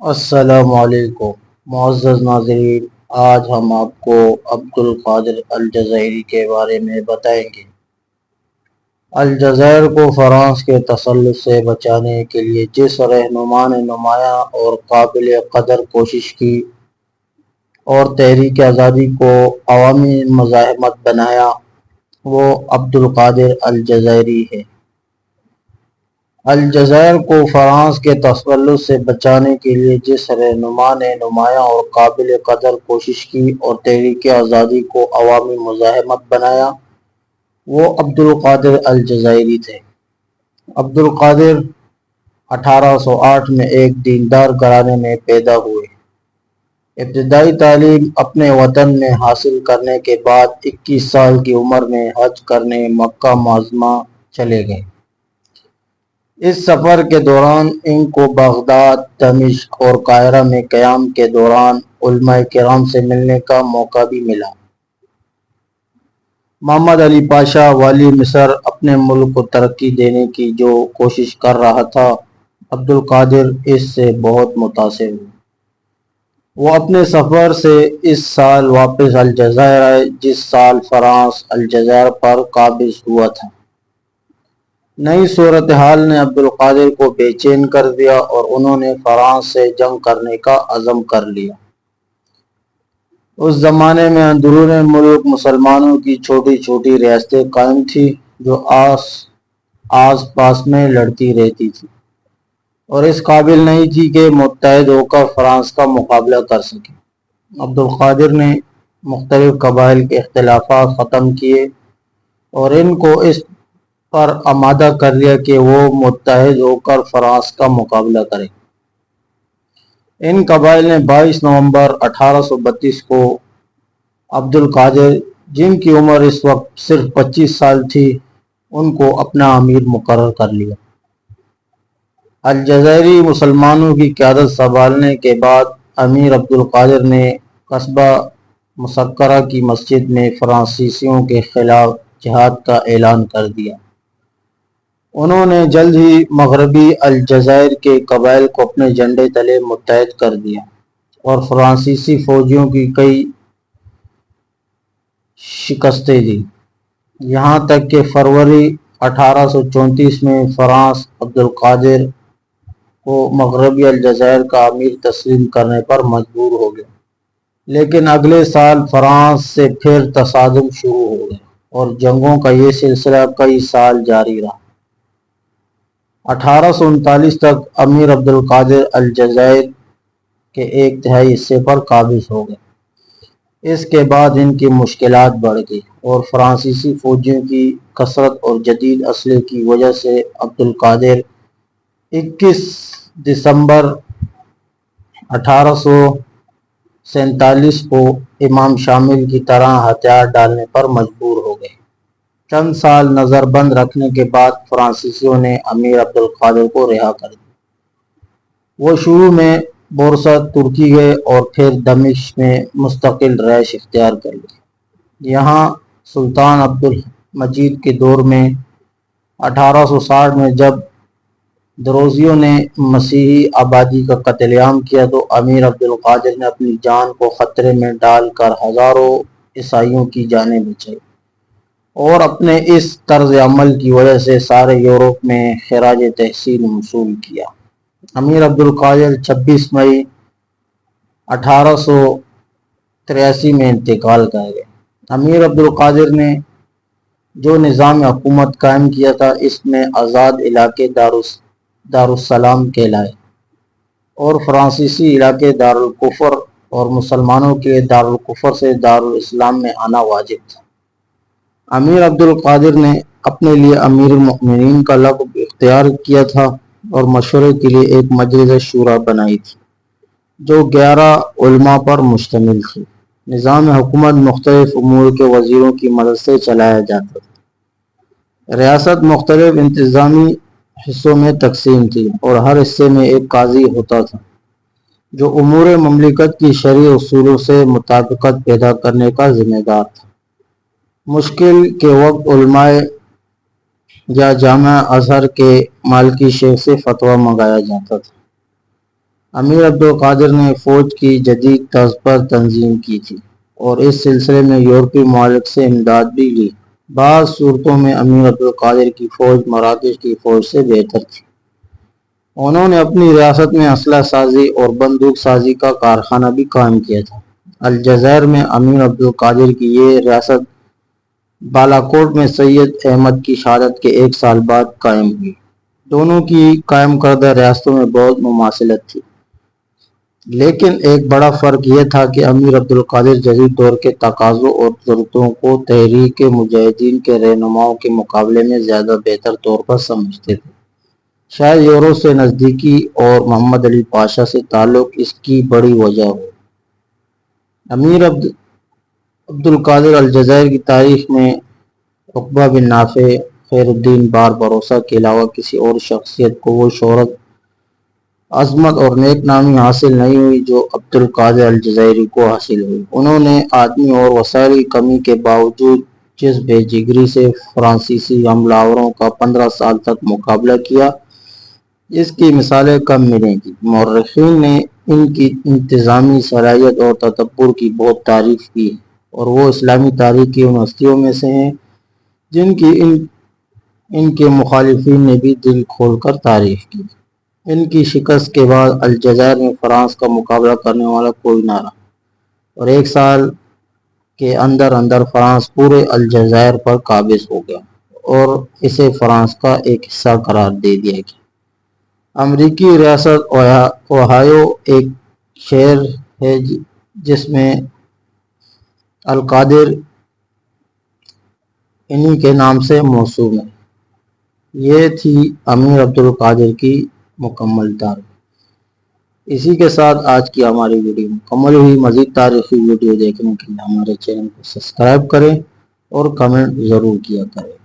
السلام علیکم۔ معزز ناظرین، آج ہم آپ کو عبد القادر الجزائری کے بارے میں بتائیں گے۔ الجزائر کو فرانس کے تسلط سے بچانے کے لیے جس رہنما نے نمایاں اور قابل قدر کوشش کی اور تحریک آزادی کو عوامی مزاحمت بنایا، وہ عبد القادر الجزائری ہے الجزائر کو فرانس کے تسلط سے بچانے کے لیے جس رہنما نے نمایاں اور قابل قدر کوشش کی اور تحریک آزادی کو عوامی مزاحمت بنایا، وہ عبد القادر الجزائری تھے۔ عبد القادر اٹھارہ سو آٹھ میں ایک دیندار گھرانے میں پیدا ہوئے۔ ابتدائی تعلیم اپنے وطن میں حاصل کرنے کے بعد اکیس سال کی عمر میں حج کرنے مکہ معظمہ چلے گئے۔ اس سفر کے دوران ان کو بغداد، دمشق اور قاہرہ میں قیام کے دوران علماء کرام سے ملنے کا موقع بھی ملا۔ محمد علی پاشا، والی مصر، اپنے ملک کو ترقی دینے کی جو کوشش کر رہا تھا عبد القادر اس سے بہت متاثر ہوئے۔ وہ اپنے سفر سے اس سال واپس الجزائر آئے، جس سال فرانس الجزائر پر قابض ہوا تھا۔ نئی صورتحال نے عبد القادر کو بے چین کر دیا اور انہوں نے فرانس سے جنگ کرنے کا عزم کر لیا۔ اس زمانے میں اندرون ملک مسلمانوں کی چھوٹی چھوٹی ریاستیں قائم تھی جو آس آس پاس میں لڑتی رہتی تھی اور اس قابل نہیں تھی کہ متحد ہو کر فرانس کا مقابلہ کر سکے۔ عبد القادر نے مختلف قبائل کے اختلافات ختم کیے اور ان کو اس پر آمادہ کر لیا کہ وہ متحد ہو کر فرانس کا مقابلہ کریں ان قبائل نے بائیس نومبر اٹھارہ سو بتیس کو عبد القادر جن کی عمر اس وقت صرف پچیس سال تھی، ان کو اپنا امیر مقرر کر لیا۔ الجزائری مسلمانوں کی قیادت سنبھالنے کے بعد امیر عبد القادر نے قصبہ مسکرہ کی مسجد میں فرانسیسیوں کے خلاف جہاد کا اعلان کر دیا۔ انہوں نے جلد ہی مغربی الجزائر کے قبائل کو اپنے جھنڈے تلے متحد کر دیا اور فرانسیسی فوجیوں کی کئی شکستیں دی یہاں تک کہ فروری اٹھارہ سو چونتیس میں فرانس عبد القادر کو مغربی الجزائر کا امیر تسلیم کرنے پر مجبور ہو گیا۔ لیکن اگلے سال فرانس سے پھر تصادم شروع ہو گئے اور جنگوں کا یہ سلسلہ کئی سال جاری رہا۔ اٹھارہ سو انتالیس تک امیر عبد القادر الجزائر کے ایک تہائی حصے پر قابض ہو گئے۔ اس کے بعد ان کی مشکلات بڑھ گئی اور فرانسیسی فوجیوں کی کثرت اور جدید اسلحے کی وجہ سے عبد القادر اکیس دسمبر اٹھارہ سو سینتالیس کو امام شامل کی طرح ہتھیار ڈالنے پر مجبور ہو گئے۔ چند سال نظر بند رکھنے کے بعد فرانسیسیوں نے امیر عبد القادر کو رہا کر دیا۔ وہ شروع میں بورسا ترکی گئے اور پھر دمش میں مستقل رہائش اختیار کر لی یہاں سلطان عبد المجید کے دور میں اٹھارہ سو ساٹھ میں جب دروزیوں نے مسیحی آبادی کا قتل عام کیا تو امیر عبد القادر نے اپنی جان کو خطرے میں ڈال کر ہزاروں عیسائیوں کی جانیں بچائی۔ اور اپنے اس طرز عمل کی وجہ سے سارے یورپ میں خراج تحسین موصول کیا۔ امیر عبد القادر چھبیس مئی اٹھارہ سو تریاسی میں انتقال کر گئے۔ امیر عبد القادر نے جو نظام حکومت قائم کیا تھا، اس میں آزاد علاقے دارالسلام کہلائے اور فرانسیسی علاقے دارالکفر اور مسلمانوں کے دارالکفر سے دارالاسلام میں آنا واجب تھا۔ امیر عبد القادر نے اپنے لیے امیر المؤمنین کا لقب اختیار کیا تھا اور مشورے کے لیے ایک مجلس شورا بنائی تھی، جو گیارہ علماء پر مشتمل تھی۔ نظام حکومت مختلف امور کے وزیروں کی مدد سے چلایا جاتا تھا۔ ریاست مختلف انتظامی حصوں میں تقسیم تھی اور ہر حصے میں ایک قاضی ہوتا تھا، جو امور مملکت کی شرعی اصولوں سے مطابقت پیدا کرنے کا ذمہ دار تھا۔ مشکل کے وقت علماء یا جامع اظہر کے مالکی شیخ سے فتویٰ منگایا جاتا تھا۔ امیر عبدالقادر نے فوج کی جدید طرز پر تنظیم کی تھی اور اس سلسلے میں یورپی ممالک سے امداد بھی لی۔ بعض صورتوں میں امیر عبدالقادر کی فوج مراکش کی فوج سے بہتر تھی۔ انہوں نے اپنی ریاست میں اسلحہ سازی اور بندوق سازی کا کارخانہ بھی قائم کیا تھا۔ الجزائر میں امیر عبدالقادر کی یہ ریاست بالاکوٹ میں سید احمد کی شہادت کے ایک سال بعد قائم ہوئی۔ دونوں کی قائم کردہ ریاستوں میں بہت مماثلت تھی۔ لیکن ایک بڑا فرق یہ تھا کہ امیر عبدالقادر جدید دور کے تقاضوں اور ضرورتوں کو تحریک مجاہدین کے رہنماؤں کے مقابلے میں زیادہ بہتر طور پر سمجھتے تھے۔ شاید یورو سے نزدیکی اور محمد علی پاشا سے تعلق اس کی بڑی وجہ ہو۔ امیر عبد عبدالقادر الجزائر کی تاریخ میں اقبا بن نافع خیر الدین بار بھروسہ کے علاوہ کسی اور شخصیت کو وہ شہرت، عظمت اور نیک نامی حاصل نہیں ہوئی جو عبد القادر الجزائری کو حاصل ہوئی۔ انہوں نے آدمی اور وسائل کی کمی کے باوجود جس بے جگری سے فرانسیسی حملہ کا پندرہ سال تک مقابلہ کیا، اس کی مثالیں کم ملیں گی۔ مورخین نے ان کی انتظامی صلاحیت اور تدبر کی بہت تعریف کی۔ اور وہ اسلامی تاریخ کی ان ہستیوں میں سے ہیں، جن کی ان ان کے مخالفین نے بھی دل کھول کر تعریف کی۔ ان کی شکست کے بعد الجزائر میں فرانس کا مقابلہ کرنے والا کوئی نہ رہا۔ اور ایک سال کے اندر اندر فرانس پورے الجزائر پر قابض ہو گیا اور اسے فرانس کا ایک حصہ قرار دے دیا گیا۔ امریکی ریاست اوہایو ایک شہر ہے جس میں القادر انہی کے نام سے موسوم ہے یہ تھی امیر عبد القادر کی مکمل تاریخ۔ اسی کے ساتھ آج کی ہماری ویڈیو مکمل ہوئی۔ مزید تاریخی ویڈیو دیکھنے کے لیے ہمارے چینل کو سبسکرائب کریں اور کمنٹ ضرور کیا کریں۔